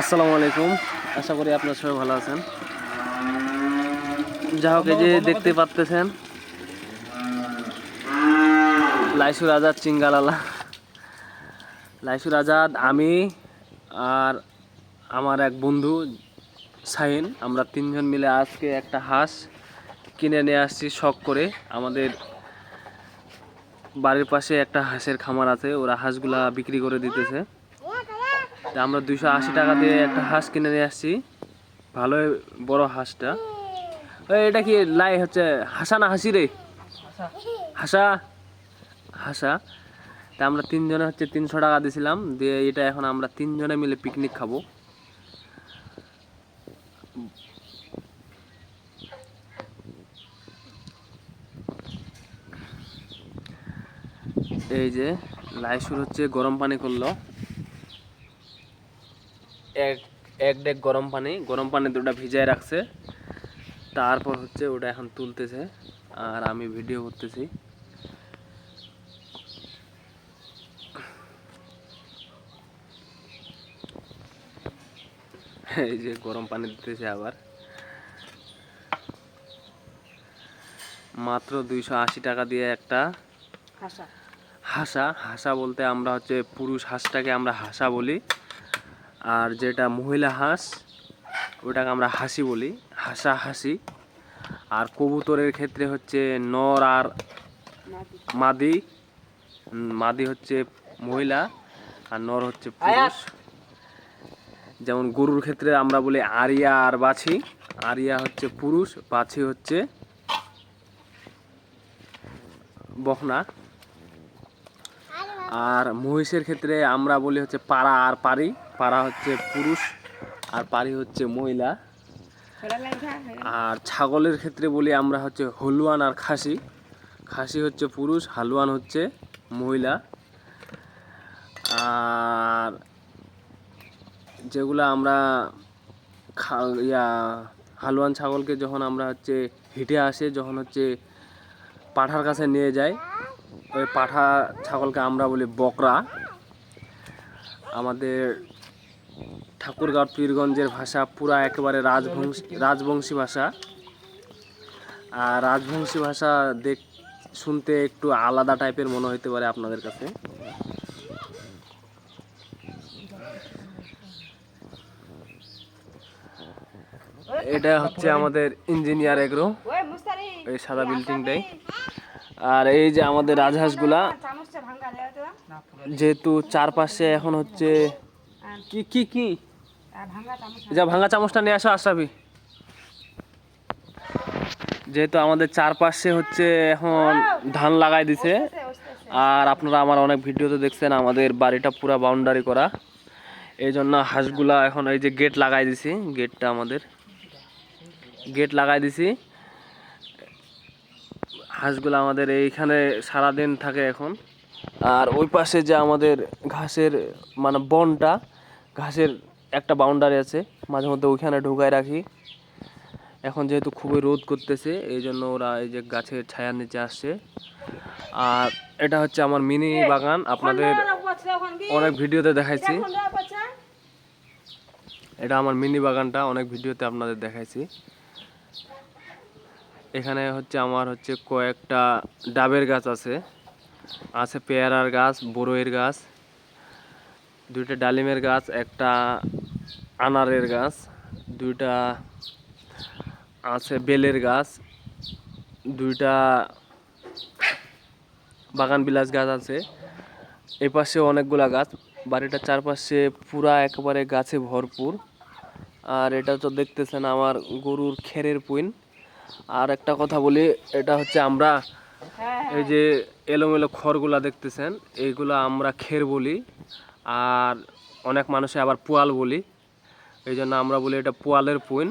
আসসালামু আলাইকুম। আশা করি আপনার সবাই ভালো আছেন। যা হোক, এই যে দেখতে পাচ্তেছেন লাইসুর আজাদ চিঙ্গালালা। লাইসুর আজাদ আমি আর আমার এক বন্ধু সাইন আমরা তিনজন মিলে আজকে একটা হাঁস কিনে নিয়ে আসছি শখ করে। আমাদের বাড়ির পাশে একটা হাঁসের খামার আছে, ওরা হাঁসগুলা বিক্রি করে দিতেছে। আমরা দুইশো আশি টাকা দিয়ে একটা হাঁস কিনে নিয়ে আসছি। ভালোই বড় হাঁসটা। ওই এটা কি লাই হচ্ছে হাসা না হাসি রে? হাসা। হাসা? তা আমরা তিনজনে হচ্ছে তিনশো টাকা দিয়েছিলাম দিয়ে এটা এখন আমরা তিনজনে মিলে পিকনিক খাব। এই যে লাইসুর হচ্ছে গরম পানি করল। এক এক ডেক গরম পানি গরম পানি দুটা ভিজায় রাখছে। তারপর হচ্ছে ওটা এখন তুলতেছে আর আমি ভিডিও করতেছি। এই যে গরম পানি দিতেছে আবার। মাত্র দুইশো আশি টাকা দিয়ে একটা হাসা। হাসা। হাসা বলতে আমরা হচ্ছে পুরুষ হাঁসটাকে আমরা হাসা বলি। আর যেটা মহিলা হাঁস, ওটাকে আমরা হাসি বলি, হাসা হাসি। আর কবুতরের ক্ষেত্রে হচ্ছে নর আর মাদি। মাদি হচ্ছে মহিলা, আর নর হচ্ছে পুরুষ। যেমন গরুর ক্ষেত্রে আমরা বলি আরিয়া আর বাছি। আরিয়া হচ্ছে পুরুষ, বাছি হচ্ছে বকনা। আর মহিষের ক্ষেত্রে আমরা বলি হচ্ছে পাড়া আর পারি পাড়া হচ্ছে পুরুষ আর পারি হচ্ছে মহিলা। আর ছাগলের ক্ষেত্রে বলি আমরা হচ্ছে হলুয়ান আর খাসি। খাসি হচ্ছে পুরুষ, হালুয়ান হচ্ছে মহিলা। আর যেগুলো আমরা খা, ইয়া, হালুয়ান ছাগলকে যখন আমরা হচ্ছে হিটে আসে, যখন হচ্ছে পাঠার কাছে নিয়ে যাই ওই পাঠা ছাগলকে আমরা বলি বকরা। আমাদের ঠাকুরগাঁও পীরগঞ্জের ভাষা পুরা একেবারে রাজবংশী রাজবংশী ভাষা। আর রাজবংশী ভাষা দেখ শুনতে একটু আলাদা টাইপের মনে হতে পারে আপনাদের কাছে। এটা হচ্ছে আমাদের ইঞ্জিনিয়ার এগ্রো। এই সাদা বিল্ডিংটাই আর এই যে আমাদের রাজহাঁসগুলা যেহেতু চারপাশে এখন হচ্ছে কি কি কি? যা ভাঙা চামচটা নিয়ে আসো আশরাফি। যেহেতু আমাদের চারপাশে হচ্ছে এখন ধান লাগাই দিছে আর আপনারা আমার অনেক ভিডিওতে দেখছেন আমাদের বাড়িটা পুরা বাউন্ডারি করা। এই জন্য হাঁসগুলা এখন এই যে গেট লাগাই দিছি গেটটা আমাদের। গেট লাগাই দিছি। হাঁসগুলো আমাদের এইখানে সারাদিন থাকে এখন। আর ওই পাশে যে আমাদের ঘাসের মানে বনটা ঘাসের একটা বাউন্ডারি আছে মাঝে মধ্যে ওইখানে ঢুকায় রাখি। এখন যেহেতু খুবই রোদ করতেছে এই জন্য ওরা এই যে গাছের ছায়ার নিচে আসছে। আর এটা হচ্ছে আমার মিনি বাগান আপনাদের অনেক ভিডিওতে দেখাইছি। এটা আমার মিনি বাগানটা অনেক ভিডিওতে আপনাদের দেখাইছি। এখানে হচ্ছে আমার হচ্ছে কয়েকটা ডাবের গাছ আছে। আছে পেয়ারার গাছ, বড়ইয়ের গাছ, দুইটা ডালিমের গাছ, একটা আনারের গাছ, দুইটা আছে বেলের গাছ, দুইটা বাগান বিলাস গাছ আছে। এই পাশে অনেকগুলা গাছ, বাড়িটার চারপাশে পুরা একেবারে গাছে ভরপুর। আর এটা তো দেখতেছেন আমার গরুর খেরের পুইন। আর একটা কথা বলি, এটা হচ্ছে আমরা এই যে এলোমেলো খড়গুলা দেখতেছেন, এইগুলা আমরা খের বলি আর অনেক মানুষে আবার পোয়াল বলি। এই জন্য আমরা বলি এটা পোয়ালের পুইন।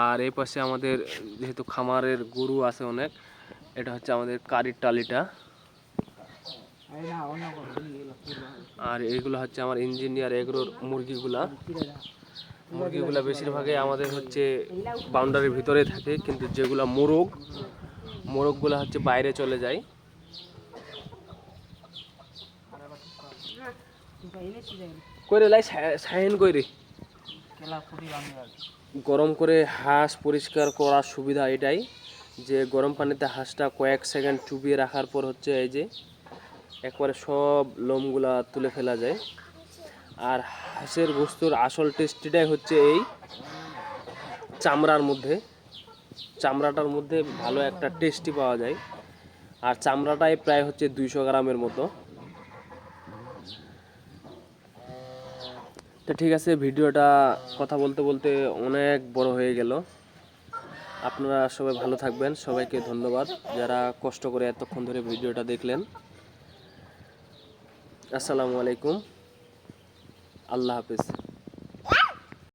আর এই পাশে আমাদের যেহেতু খামারের গরু আছে অনেক, এটা হচ্ছে আমাদের কারির টালিটা। আর এইগুলো হচ্ছে আমার ইঞ্জিনিয়ার এগুলোর মুরগিগুলা। মুরগিগুলা বেশিরভাগই আমাদের হচ্ছে বাউন্ডারির ভিতরে থাকে, কিন্তু যেগুলা মোরগ, মোরগগুলা হচ্ছে বাইরে চলে যায়। লাই সাইন গরম করে হাঁস পরিষ্কার করার সুবিধা এটাই, যে গরম পানিতে হাঁসটা কয়েক সেকেন্ড চুবিয়ে রাখার পর হচ্ছে এই যে, একবারে সব লোমগুলা তুলে ফেলা যায়। আর হাঁসের গোস্তর আসল টেস্টিটাই হচ্ছে এই চামড়ার মধ্যে। চামড়াটার মধ্যে ভালো একটা টেস্টি পাওয়া যায়। আর চামড়াটাই প্রায় হচ্ছে দুইশো গ্রামের মতো। তো ঠিক আছে, ভিডিওটা কথা বলতে বলতে অনেক বড় হয়ে গেল। আপনারা সবাই ভালো থাকবেন। সবাইকে ধন্যবাদ যারা কষ্ট করে এতক্ষণ ধরে ভিডিওটা দেখলেন। আসসালামু আলাইকুম। আল্লাহ হাফিজ।